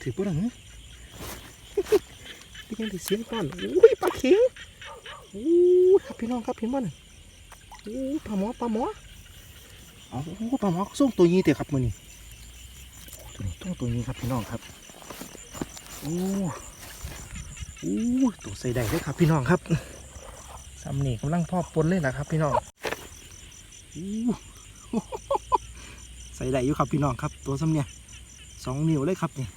ถือปุ๊บหรอนี่ยังได้เสียงก่อนอุ้ยปลาเข็งอู้ครับพี่น้องครับเห็นบ่น่ะอู้ปลาหมอปลาหมอเอาปลาหมอส่งตัวยีเตะครับมือนี่ตัวนี้ต้องตัวยีครับพี่น้องครับโอ้อู้ตัวใส่ได้เลยครับพี่น้องครับซ้ำนี่กำลังพ่อปนเลยนะครับ พี่น้องอู้ใส่ได้อยู่ครับพี่น้องครับ ตัวซ้ำเนี่ยสองนิ้วเลยครับเนี่ย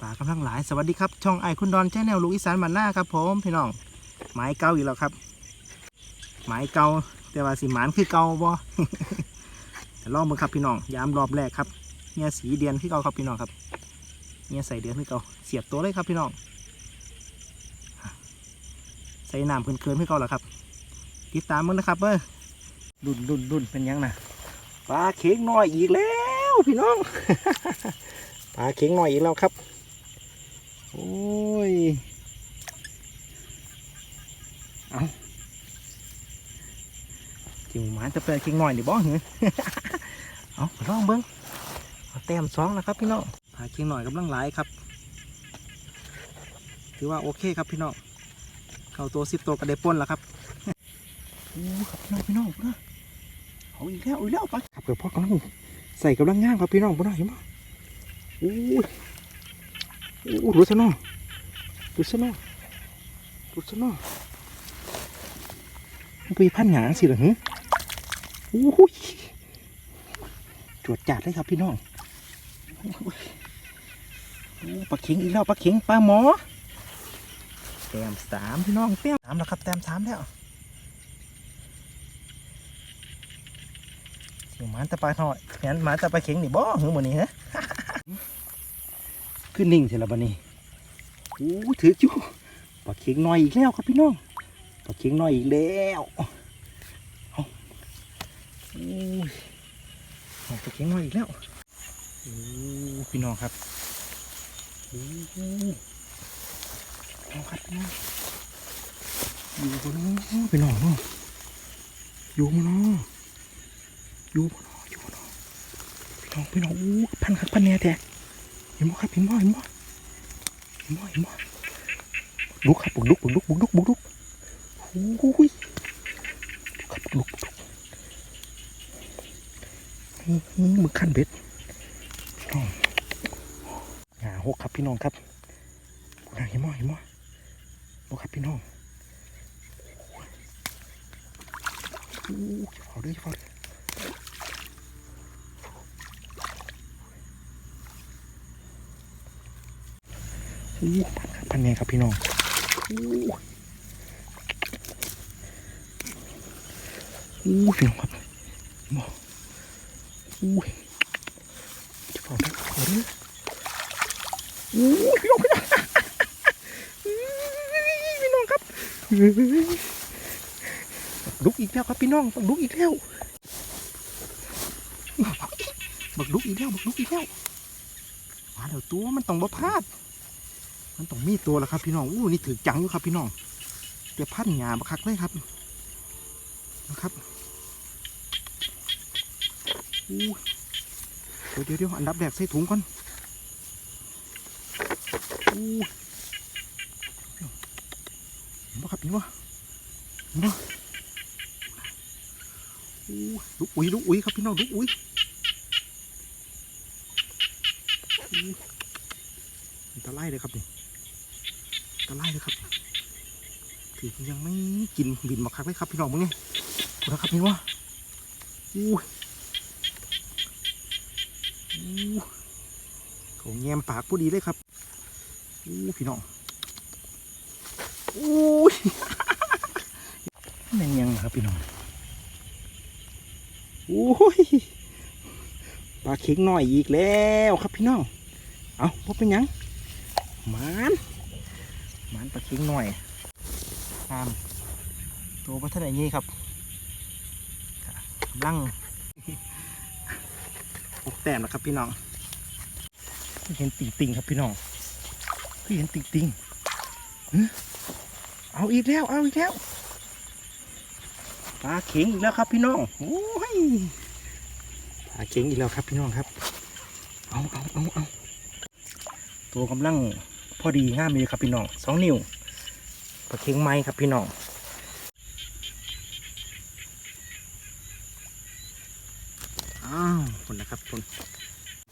ปลากำลังหลาย สวัสดีครับ ช่องไอคุณดอนแชนแนลลูกอีสานมันหน้าครับผมพี่น้องหมายเก่าอีกแล้วครับ หมายเก่าแต่ว่าสิหมานคือเก่าบ่แต่ลองมึงครับพี่น้องยามรอบแรกครับเนี่ยสีเดือนคือเก่าครับพี่น้องครับเนี่ยใส่เดือนคือเก่าเสียบตัวเลยครับพี่น้องใส่น้ำเคินๆคือเก่าแล้วครับ ติดตามมึงนะครับเบ้อดุนดุนดุนเป็นยังนะปลาเข็งน้อยอีกแล้วพี่น้องปลาเข็งน้อยอีกแล้วครับ โอ้ย เอาจิงหมาจะเปลเข็งน้อยดิบ่เหรอเอาลองเบิ้งเอาแต้มสองนะครับพี่น้องปลาเข็งน้อยกำลังหลายครับ ถือว่าโอเคครับพี่น้อง เข้าตัวสิบตัวก็ได้ป้นแล้วครับโอ้ครับพี่น้องพี่น้องนะเอาอีกแล้วอีกแล้วไปครับเดี๋ยวพ่อกำลังใส่กำลังย่างครับพี่น้องพ่น่อยเห็นไหมโอ้ย อ้รู้ซะน้อรู้ซะน้อรู้ซะน้อมันไปพันหยางสิเหรอหึโอ้ยจวดจัดเลยครับพี่น้องปลาเข็งอีกแล้วปลาเข็งปลาหมอแต้มสามพี่น้องแต้มสามแล้วครับแต้มสามแล้วหมาแต่ปลาหน่อยงั้นหมาแต่ปลาเข็งนี่บ่หือหมื้นี้ฮะ ขึ้นนิ่งเสร็จแล้วบัดนี้โอ้ถือจู่ปลาเข็งน้อยอีกแล้วครับพี่น้องปลาเข็งน้อยอีกแล้วเอาโอ้ยเอาปลาเข็งน้อยอีกแล้วโอ้พี่น้องครับโอ้เอาครับพี่น้องอยู่บนน้องพี่น้องเนาะอยู่บนน้องอยู่บ่เนาะอยู่บ่เนาะพี่น้องพี่น้องอู้พันครับพันแน่แท้ ห็นบ่ครับเห็นบ่เห็นบ่เห็นบ่เห็นบ่ลุกครับบุกลุกบุกลุกบุกลุกบุกลุกโอ้ยครับลุกลุกอื้อหือขั้นเบ็ดพี่น้องหาหกครับพี่น้องครับเห็นบ่เห็นบ่ลุกครับพี่น้องโอ้ยเฝ้าเด้อจะเฝ้าเด้อ พันครับพันไงครับพี่น้องอู้อู้พี่น้องครับมออู้จะขอได้ขอได้อู้พี่น้องพี่น้องพี่น้องครับลุกอีกแล้วครับพี่น้องบักลุกอีกแล้วบักลุกอีกแล้วบักลุกอีกแล้วมาเดี๋ยวตัวมันต้องบ่พลาด มันต้องมีตัวแล้วครับพี่น้องอู้นี่ถือจังอยู่ครับพี่น้องเดี๋ยวพันหยาบักคักเลยครับนะครับอู้เดี๋ยวเดี๋ยวเดี๋ยวอันดับแรกใส่ถุงก่อนอู้เห็นปะครับเห็นปะเห็นปะอู้ลูกอุ้ยลูกอุ้ยครับพี่น้องลูกอุ้ยอู้อันตรายเลยครับนี่ ตะไล่เลยครับถือยังไม่กินบินมาคักเลยครับพี่น้องมึงเนี่ยดูนะครับนี่ว่าอู้ยอู้เขาแงมปากพอดีเลยครับอู้พี่น้องอู้ยแม่งยังนะครับพี่น้องโอ้ยปลาเข็งหน้อยอีกแล้วครับพี่น้อง เอาพบเป็นยังมาน มันปลาเค็งหน่อยตามตัวปลาท่านไหนนี่ครับลั่งปกแต้มนะครับพี่น้องเห็นติ่งติงๆครับพี่น้องเห็นติ่งติงๆเอาอีกแล้ว เอาอีกแล้วปลาเข็งอีกแล้วครับพี่น้องโอ้ยปลาเข็งอีกแล้วครับพี่น้องครับ เอาเอาเอาเอาตัวกำลัง พอดีงามเลยครับพี่น้องสองนิ้วปลาเค็งไม้ครับพี่น้องอ้าวคนนะครับคน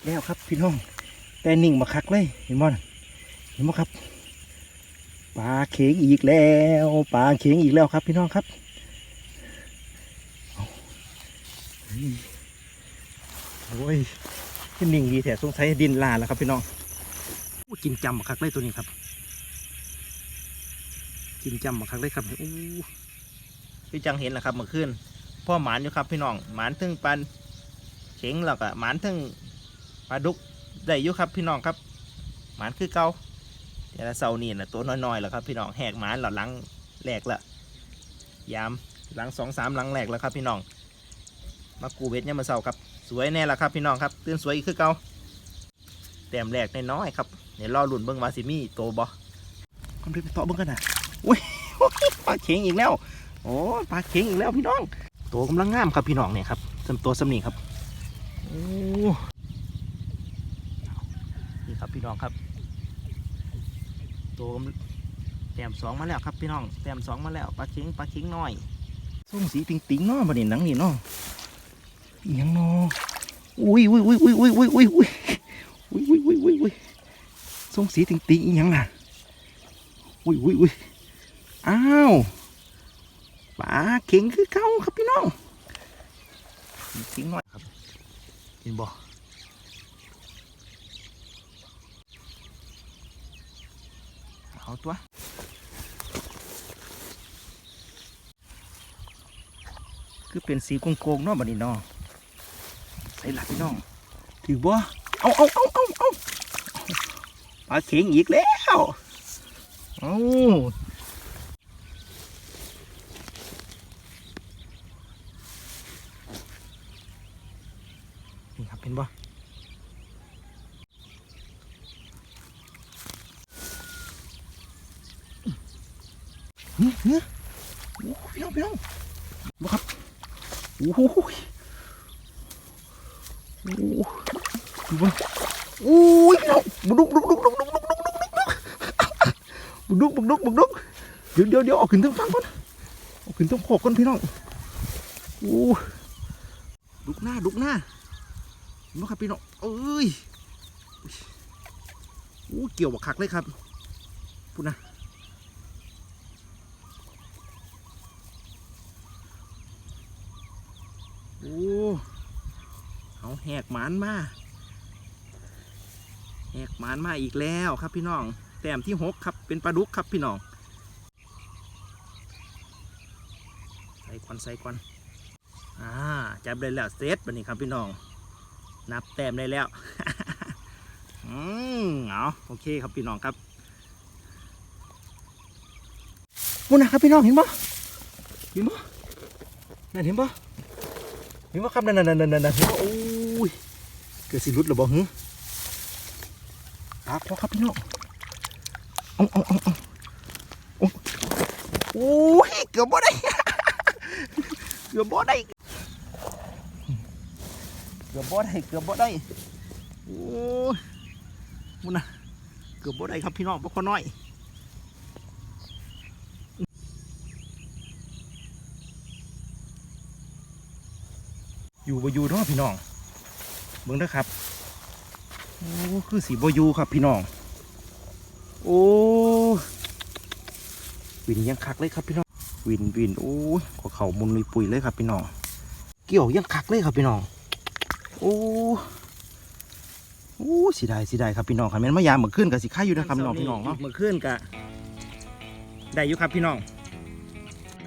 แล้วครับพี่น้อง แต่นิ่งมาคักเลยเห็นบ่น่ะเห็นบ่ครับปลาเข็งอีกแล้วปลาเข็งอีกแล้วครับ พี่น้องครับโอ้ยนิ่งดีแต่สงสัยดินลาแล้วครับพี่น้อง กินจำมาคักเลยตัวนี้ครับ กินจำมาคักเลยครับอู้พี่จังเห็นแหละครับเมื่อคืนพ่อหมานอยู่ครับพี่น้องหมานถึงปันเข็งแล้วก็หมานถึงปลาดุกได้อยู่ครับพี่น้องครับ หมานคือเกาแต่ละเสานี่นะตัวน้อยๆแล้วครับพี่น้องแหกหมานหล่อหลังแหลกละยามหลังสองสามหลังแหลกแล้วครับพี่น้องมากูเวทเนี่ยมาเสาครับ สวยแน่ละครับพี่น้องครับตื่นสวยอีกคือเกา แต้มแรกน้อยๆครับเดี๋ยวรอหลุ่นเบิ้งวาซิมี่โตบอคอมพิวเตอร์เบิ้งกันนะอุ้ยปลาเข็งอีกแล้ว โอ้ปลาเข็งอีกแล้วพี่น้องตัวกำลังงามครับพี่น้องเนี่ยครับสำตัวสำนีครับโอ้นี่ครับพี่น้องครับตัวแต้มสองมาแล้วครับพี่น้องแต้มสองมาแล้วปลาเข็งปลาเข็งน้อยส้มสีติงติงเนาะบะเนี่ยนังนี่เนาะยังเนาะอุ้ยอุ้ยอุ้ยอุ้ยอุ้ยอุ้ยอุ้ย ส้มสีติงติงอีหยังน่ะอุ้ยอุ้ยอุ้ยอ้าวปลาเค็งคือเก่าครับพี่น้องเค็งหน้อยครับเห็นบ่เอาตัวคือเป็นสีโกงๆเนาะบัดนี้เนาะใส่หลักพี่น้องถือบ่อเอาเอาเอา ปลาเข็งอีกแล้วเอานี่ครับเป็นบ่เฮ้ยเฮ้ยโอ้พี่น้องพี่น้องมาครับโอ้โหโอ้ดูบ่โอ้ยพี่น้องบุดุกบุดุกบุดุกบุดุกบุดุกบุดุกบุดุกบุดุกเดี๋ยวเดี๋ยวเดี๋ยวเอาขึ้นทั้งฟังก่อนเอาขึ้นทั้งขอกก่อนพี่น้องโอ้ดุกหน้าดุกหน้าเห็นบ่ครับพี่น้องเอ้ยโอ้เกี่ยวบักคักเลยครับพูดนะโอ้เอาแหกหมานมา แหกหมานมาอีกแล้วครับพี่น้อง แต้มที่หกครับเป็นปลาดุกครับพี่น้อง ใส่ควันใส่ควันอ่าจับได้แล้วเซตบันนี้ครับพี่น้อง นับแต้มได้แล้ว อืมเอาโอเคครับพี่น้องครับมุนนะครับพี่น้องเห็นปะเห็นปะนั่นเห็นปะเห็นว่ครับนั่นนั่นนั่นนั่นเห็นว่โอ้ยเกิดสิรุดหรือบ่หื อตาพอครับพี่น้องเอาเอาเอาเอาโอ้โอ้ยเกือบบ่ได้เกือบบ่ได้เกือบบ่ได้เกือบบ่ได้โอ้ยมุนนะเกือบบ่ได้ครับพี่น้องบ่ขอน้อยอยู่บ่อยู่เนาะพี่น้องเบิ่งเด้อครับ โอ้คือสีบ่อยู่ครับพี่น้อง โอ้วินยังคักเลยครับพี่น้อง วินวินโอ้ยขอเข่ามุนลุยปุยเลยครับพี่น้อง เกี่ยวยังคักเลยครับพี่น้อง โอ้โอ้สีได้สีได้ครับพี่น้องครับแม่นมายามเมื่อคืนกับสิค่าอยู่นะครับพี่น้องพี่น้องเนาะเมื่อคืนกะได้อยู่ครับพี่น้อง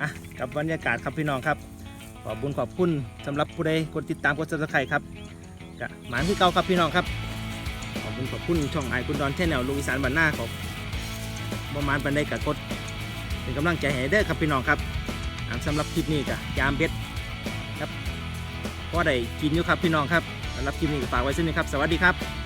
อะกับบรรยากาศครับพี่น้องครับ ขอบคุญขอบคุณสำหรับผู้ใดกดติดตามกดซับสไครต์ครับกะหมานคือเก่าครับพี่น้องครับ ขอบคุณขอบคุณช่องไอคุณดอนแชนแนลลูกอีสานบ้านหน้าของบมาณบันไดกะกดเป็นกำลังใจให้เด้อครับพี่น้องครับสำหรับคลิปนี้กะยามเบ็ดครับก็ได้กินอยู่ครับพี่น้องครับสำหรับคลิปนี้ฝากไว้ซึ่งนี้ครับ สวัสดีครับ